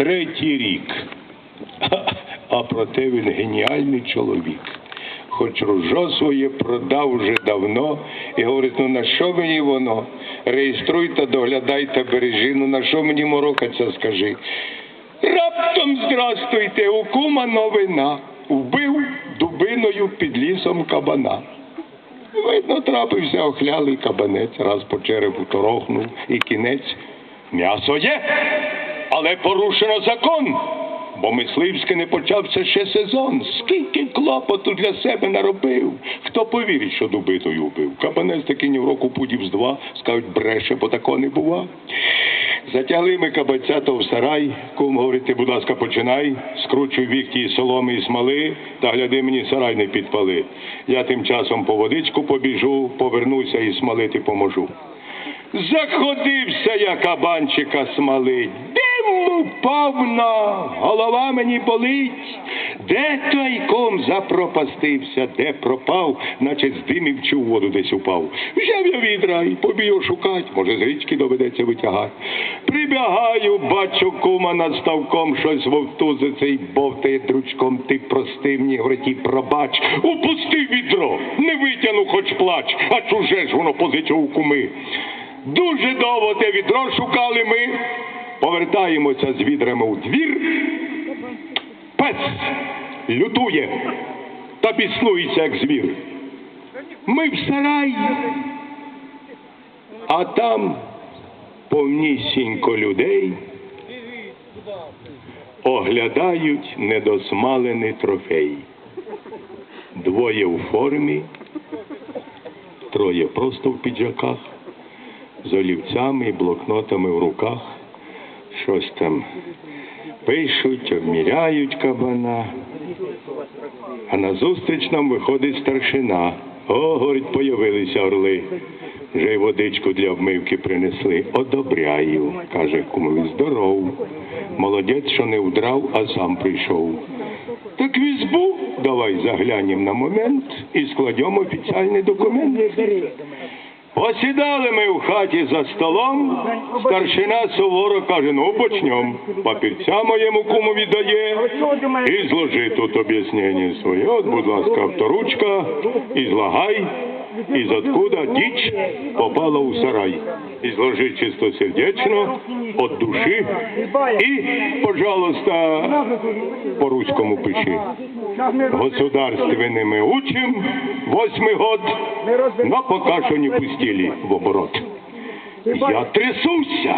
третій рік. А проте він геніальний чоловік. Хоч ружо своє продав вже давно, і говорить, ну на що мені воно? Реєструйте, доглядайте, бережи, ну на що мені морокаться, скажи. Раптом здрастуйте, у кума новина. Вбив дубиною під лісом кабана. Видно, трапився охлялий кабанець, раз по черепу торохнув і кінець. М'ясо є, але порушено закон. Бо мисливський не почався ще сезон. Скільки клопоту для себе наробив. Хто повірить, що дубиною вбив? Кабанець таки ні в року пудів з два, скажуть, бреше, бо такого не бува. Затягли ми кабаця то в сарай, кум говорить, будь ласка, починай, скручуй віхті і соломи і смоли, та гляди мені сарай не підпали. Я тим часом по водичку побіжу, повернуся і смолити поможу. Заходився я кабанчика смалить. Дим упав голова мені болить. Де той ком запропастився, де пропав, наче з димів чи в воду десь упав. Взяв я відра і побіг шукать, може з річки доведеться витягати. Прибігаю, бачу кума над ставком, щось вовтузиться і бовтає дручком. Ти прости мені, говорить, пробач. Упусти відро, не витягну, хоч плач, а чуже ж воно позичив у куми. Дуже довго те відро шукали ми. Повертаємося з відрами у двір. Пес лютує та біснується, як звір. Ми в сараї, а там повнісінько людей оглядають недосмалений трофей. Двоє у формі, троє просто в піджаках, з олівцями і блокнотами в руках. Щось там пишуть, обміряють кабана. А назустріч нам виходить старшина. О, говорить, появилися орли. Вже й водичку для обмивки принесли. Одобряю, каже кумові, здоров. Молодець, що не вдрав, а сам прийшов. Так візьму, давай заглянем на момент і складемо офіціальний документ. Посідали ми в хаті за столом, старшина суворо каже, ну почнем. Папірця моєму куму віддає і зложи тут об'яснення своє. От, будь ласка, авторучка, і злагай, і откуда діч попала у сарай. І зложи чистосердечно, от души і, пожалуйста, по-руському пиши. Государственными учим, восьмий год, но пока що не пустили в оборот. Я трясуся.